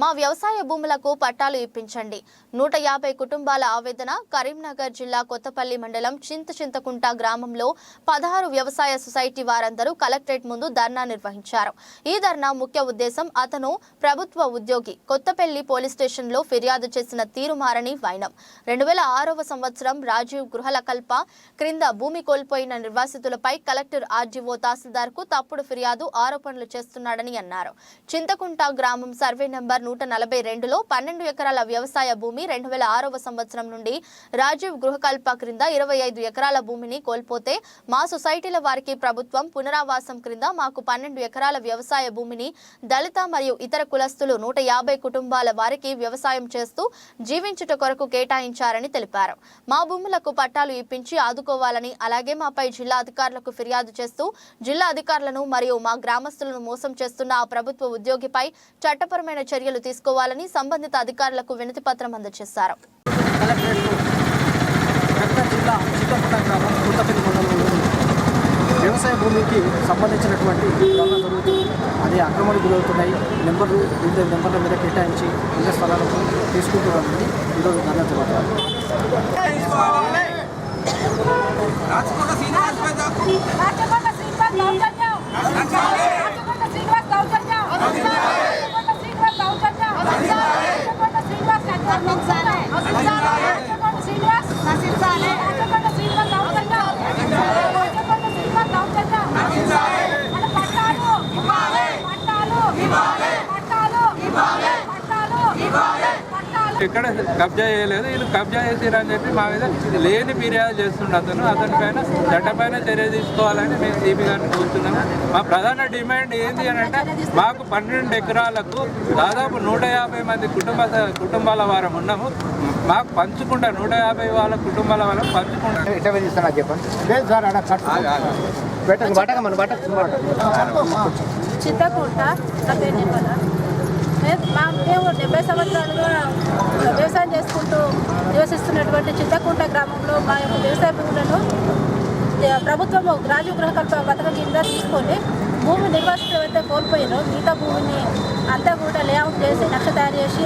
మా వ్యవసాయ భూములకు పట్టాలు ఇప్పించండి. నూట యాభై కుటుంబాల ఆవేదన కరీంనగర్ జిల్లా కొత్తపల్లి మండలం చింత చింతకుంట గ్రామంలో పదహారు వ్యవసాయ సొసైటీ వారందరూ కలెక్టరేట్ ముందు ధర్నా నిర్వహించారు. ఈ ధర్నా ముఖ్య ఉద్దేశం అతను ప్రభుత్వ ఉద్యోగి కొత్తపల్లి పోలీస్ స్టేషన్లో ఫిర్యాదు చేసిన తీరుమారని వైనం. రెండు వేల ఆరవ సంవత్సరం రాజీవ్ గృహలకల్ప క్రింద భూమి కోల్పోయిన నిర్వాసితులపై కలెక్టర్ ఆర్డీఓ తహసీల్దార్కు తప్పుడు ఫిర్యాదు ఆరోపణలు చేస్తున్నాడని అన్నారు. చింతకుంట గ్రామం సర్వే నెంబర్ నూట నలభై రెండులో పన్నెండు ఎకరాల వ్యవసాయ భూమి రెండు వేల ఆరవ సంవత్సరం నుండి రాజీవ్ గృహకల్ప క్రింద ఇరవై ఐదు ఎకరాల భూమిని కోల్పోతే మా సొసైటీల వారికి ప్రభుత్వం పునరావాసం క్రింద మాకు పన్నెండు ఎకరాల వ్యవసాయ భూమిని దళిత మరియు ఇతర కులస్తులు నూట యాభై కుటుంబాల వారికి వ్యవసాయం చేస్తూ జీవించుట కొరకు కేటాయించారని తెలిపారు. మా భూములకు పట్టాలు ఇప్పించి ఆదుకోవాలని అలాగే మాపై జిల్లా అధికారులకు ఫిర్యాదు చేస్తూ జిల్లా అధికారులను మరియు మా గ్రామస్తులను మోసం చేస్తున్న ఆ ప్రభుత్వ ఉద్యోగిపై చట్టపరమైన చర్యలు తీసుకోవాలని సంబంధిత అధికారులకు వినతి పత్రం అందజేశారు. వ్యవసాయ భూమికి సంబంధించినటువంటి ధర్నా జరుగుతుంది. అదే అక్రమాలు గురవుతున్నాయి. నెంబర్లు వివిధ నెంబర్ల మీద కేటాయించి ఇళ్ళ స్థలాలకు తీసుకుంటూ ఉంటుంది ఈరోజు ధర్నా జరుగుతుంది. నశించాలి శ్రీనివాస్ నశించాలి శ్రీనివాస్ పట్టాలు పట్టాలు పట్టాలు ఎక్కడ కబ్జా చేయలేదు. వీళ్ళు కబ్జా చేసిరని చెప్పి మా మీద లేని ఫిర్యాదు చేస్తుండే అతను. అతని పైన చట్టపైన చర్య తీసుకోవాలని మేము సిపి గారిని కోరుతున్నాము మా ప్రధాన డిమాండ్ ఏంటి అని అంటే మాకు పన్నెండు ఎకరాలకు దాదాపు నూట యాభై మంది కుటుంబ కుటుంబాల వారం ఉన్నాము. మాకు పంచుకుంటా నూట యాభై వాళ్ళ కుటుంబాల వాళ్ళం పంచుకుంటా. తీస్తారా చెప్పండి. లేదు సార్ అక్కడ చెప్పాల మేము డెబ్బై సంవత్సరాలుగా ఉన్నటువంటి చిత్తకుంట గ్రామంలో మా యొక్క వ్యవసాయ భూములను ప్రభుత్వం రాజీవ్ గృహకల్ప పథకం కింద తీసుకొని భూమి నిర్వాసితులు అయితే కోల్పోయారో మిగతా భూమిని అంతా కూడా లేఅవుట్ చేసి నక్ష తయారు చేసి